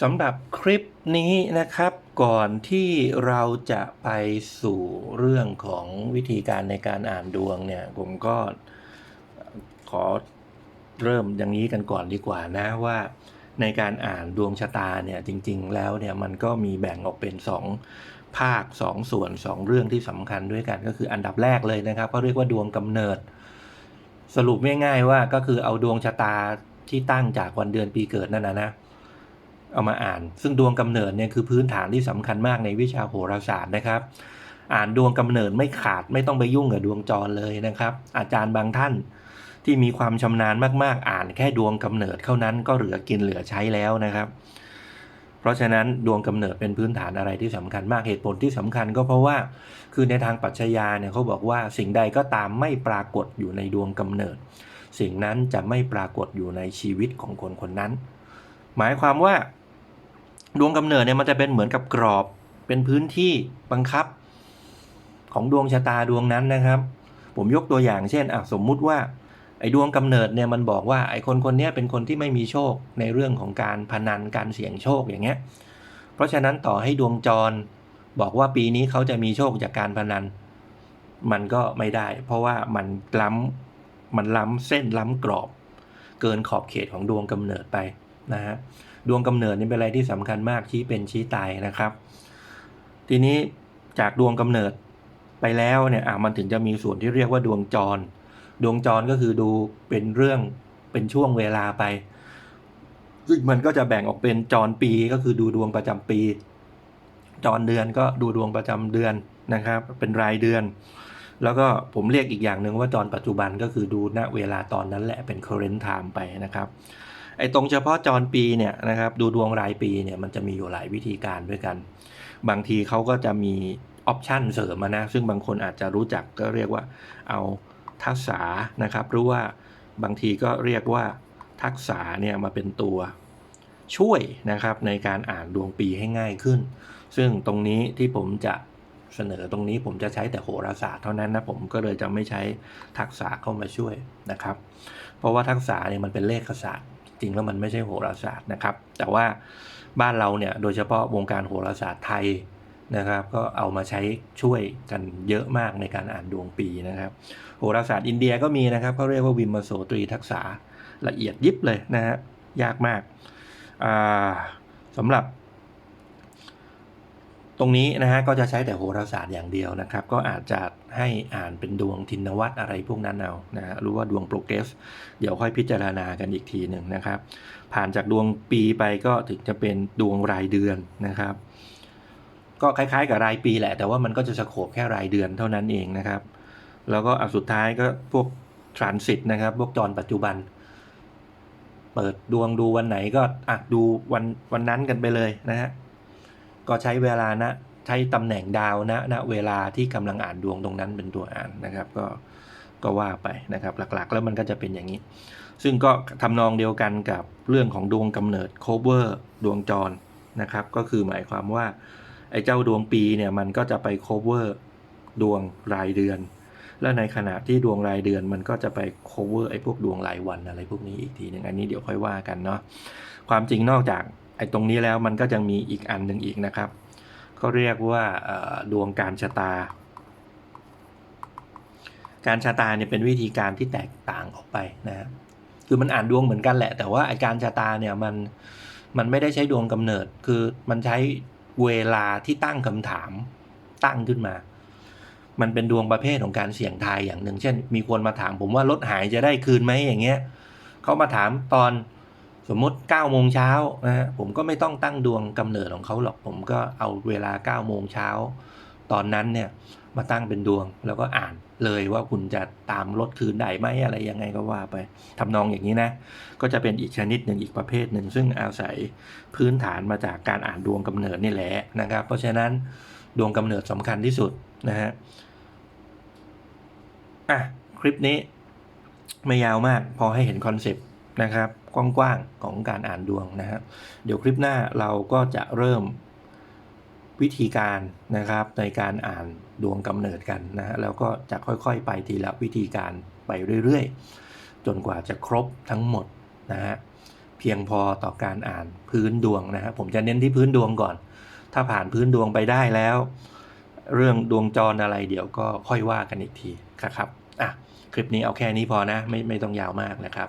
สำหรับคลิปนี้นะครับ ก่อนที่เราจะไปสู่เรื่องของวิธีการในการอ่านดวงเนี่ย ผมก็ขอเริ่มอย่างนี้กันก่อนดีกว่านะว่าในการอ่านดวงชะตาเนี่ยจริง ๆ แล้วเนี่ยมันก็มีแบ่งออกเป็น 2 ภาค 2 ส่วน 2 เรื่องที่สำคัญด้วยกันก็คืออันดับแรกเลยนะครับก็เรียกว่าดวงกำเนิด สรุปง่ายๆว่าก็คือเอาดวงชะตาที่ตั้งจากวันเดือนปีเกิดนั่นนะนะ เอามาอ่าน ซึ่งดวงกำเนิดเนี่ยคือพื้นฐานที่สำคัญมากในวิชาโหราศาสตร์นะครับ อ่านดวงกำเนิดไม่ขาดไม่ต้องไปยุ่งกับดวงจรเลยนะครับ อาจารย์บางท่านที่มีความชำนาญมากๆ อ่านแค่ดวงกำเนิดเท่านั้นก็เหลือกินเหลือใช้แล้วนะครับ เพราะฉะนั้นดวงกำเนิดเป็นพื้นฐานอะไรที่สำคัญมากเหตุผลที่สำคัญก็เพราะว่าคือในทางปรัชญาเนี่ยเขาบอกว่าสิ่งใดก็ตามไม่ปรากฏอยู่ในดวงกำเนิด สิ่งนั้นจะไม่ปรากฏอยู่ในชีวิตของคนคนนั้น หมายความว่า ดวงกำเนิดเนี่ยมันจะเป็นเหมือนกับกรอบ เป็นพื้นที่บังคับ ของดวงชะตาดวงนั้นนะครับ ผมยกตัวอย่างเช่นอะสมมุติว่าไอ้ดวงกำเนิดเนี่ยมันบอกว่าไอ้คนคนนี้เป็นคนที่ไม่มีโชคในเรื่องของการพนันการเสี่ยงโชคอย่างเงี้ย เพราะฉะนั้นต่อให้ดวงจรบอกว่าปีนี้เขาจะมีโชคจากการพนัน มันก็ไม่ได้ เพราะว่ามันล้ำมันล้ำเส้นล้ำกรอบ เกินขอบเขตของดวงกำเนิดไป นะฮะดวงกำเนิดนี่เป็นอะไรที่สำคัญมากชี้เป็นชี้ตายนะครับ ทีนี้จากดวงกำเนิดไปแล้วเนี่ยอะมันถึงจะมีส่วนที่เรียกว่าดวงจร ดวงจรก็คือดูเป็นเรื่องเป็นช่วงเวลาไป ซึ่งมันก็จะแบ่งออกเป็นจรปีก็คือดูดวงประจำปี จรเดือนก็ดูดวงประจำเดือนนะครับ เป็นรายเดือน แล้วก็ผมเรียกอีกอย่างหนึ่งว่าจรปัจจุบันก็คือดูณเวลาตอนนั้นแหละเป็น current time ไปนะครับ ไอ้ตรงเฉพาะจรปีเนี่ยนะครับดูดวงรายปีเนี่ยมันจะมีอยู่หลายวิธีการด้วยกัน บางทีเขาก็จะมีออปชันเสริมมานะ ซึ่งบางคนอาจจะรู้จักก็เรียกว่าเอาทักษะนะครับ หรือว่าบางทีก็เรียกว่าทักษะเนี่ยมาเป็นตัวช่วยนะครับในการอ่านดวงปีให้ง่ายขึ้น ซึ่งตรงนี้ที่ผมจะเสนอตรงนี้ผมจะใช้แต่โหราศาสตร์เท่านั้นนะผมก็เลยจะไม่ใช้ทักษะเข้ามาช่วยนะครับ เพราะว่าทักษะเนี่ยมันเป็นเลขศาสตร์ จริงแล้วมันไม่ใช่โหราศาสตร์นะครับ แต่ว่าบ้านเราเนี่ยโดยเฉพาะวงการโหราศาสตร์ไทยนะครับ ก็เอามาใช้ช่วยกันเยอะมากในการอ่านดวงปีนะครับ โหราศาสตร์อินเดียก็มีนะครับเขาเรียกว่าวิมโสตรีทักษะละเอียดยิบเลยนะฮะยากมากาสำหรับ ตรงนี้นะฮะก็จะใช้แต่โหราศาสตร์อย่างเดียวนะครับ ก็อาจจะ ให้อ่านเป็นดวงทินวัตอะไรพวกนั้นเอานะฮะรู้ว่าดวงโปรเกรสเดี๋ยวค่อยพิจารณากันอีกทีหนึ่งนะครับ ผ่านจากดวงปีไปก็ถึงจะเป็นดวงรายเดือนนะครับ ก็คล้ายๆ กับรายปีแหละ แต่ว่ามันก็จะสโคบแค่รายเดือนเท่านั้นเองนะครับ แล้วก็อันสุดท้ายก็พวกทรานสิตนะครับ พวกจรปัจจุบัน เปิดดวงดูวันไหนก็อะดูวันวันนั้นกันไปเลยนะฮะก็ใช้เวลานะ ใช้ตำแหน่งดาวนะณเวลาที่กำลังอ่านดวงตรงนั้นเป็นตัวอ่านนะครับ ก็ก็ว่าไปนะครับ หลักๆ แล้วมันก็จะเป็นอย่างนี้ ซึ่งก็ทำนองเดียวกันกับเรื่องของดวงกำเนิด cover ดวงจรนะครับ ก็คือหมายความว่าไอ้เจ้าดวงปีเนี่ยมันก็จะไป cover ดวงรายเดือน และในขณะที่ดวงรายเดือนมันก็จะไป cover ไอ้พวกดวงรายวันอะไรพวกนี้อีกทีหนึ่งอันนี้เดี๋ยวค่อยว่ากันเนาะความจริงนอกจากไอ้ตรงนี้แล้วมันก็จะมีอีกอันหนึ่งอีกนะครับ ก็เรียกว่าดวงการชะตา การชะตาเนี่ยเป็นวิธีการที่แตกต่างออกไปนะฮะคือมันอ่านดวงเหมือนกันแหละ แต่ว่าไอ้การชะตาเนี่ยมันมันไม่ได้ใช้ดวงกำเนิด คือมันใช้เวลาที่ตั้งคำถามตั้งขึ้นมา มันเป็นดวงประเภทของการเสี่ยงทายอย่างหนึ่ง เช่น มีคนมาถามผมว่ารถหายจะได้คืนไหมอย่างเงี้ยเขามาถามตอน สมมติ9โมงเช้านะฮะผมก็ไม่ต้องตั้งดวงกำเนิดของเขาหรอก ผมก็เอาเวลา9โมงเช้าตอนนั้นเนี่ยมาตั้งเป็นดวงแล้วก็อ่านเลยว่าคุณจะตามรถคืนได้ไหมอะไรยังไงก็ว่าไปทำนองอย่างนี้นะ ก็จะเป็นอีกชนิดหนึ่งอีกประเภทหนึ่ง ซึ่งอาศัยพื้นฐานมาจากการอ่านดวงกำเนิดนี่แหละนะครับ เพราะฉะนั้นดวงกำเนิดสำคัญที่สุดนะฮะอะคลิปนี้ไม่ยาวมากพอให้เห็นคอนเซปต์นะครับ กว้างๆของการอ่านดวงนะฮะเดี๋ยวคลิปหน้าเราก็จะเริ่มวิธีการนะครับในการอ่านดวงกำเนิดกันนะฮะแล้วก็จะค่อยๆ ไปทีละวิธีการไปเรื่อยๆ จนกว่าจะครบทั้งหมดนะฮะเพียงพอต่อการอ่านพื้นดวงนะฮะผมจะเน้นที่พื้นดวงก่อน ถ้าผ่านพื้นดวงไปได้แล้ว เรื่องดวงจรอะไรเดี๋ยวก็ค่อยว่ากันอีกทีครับอะคลิปนี้เอาแค่นี้พอนะไม่ไม่ต้องยาวมากนะครับ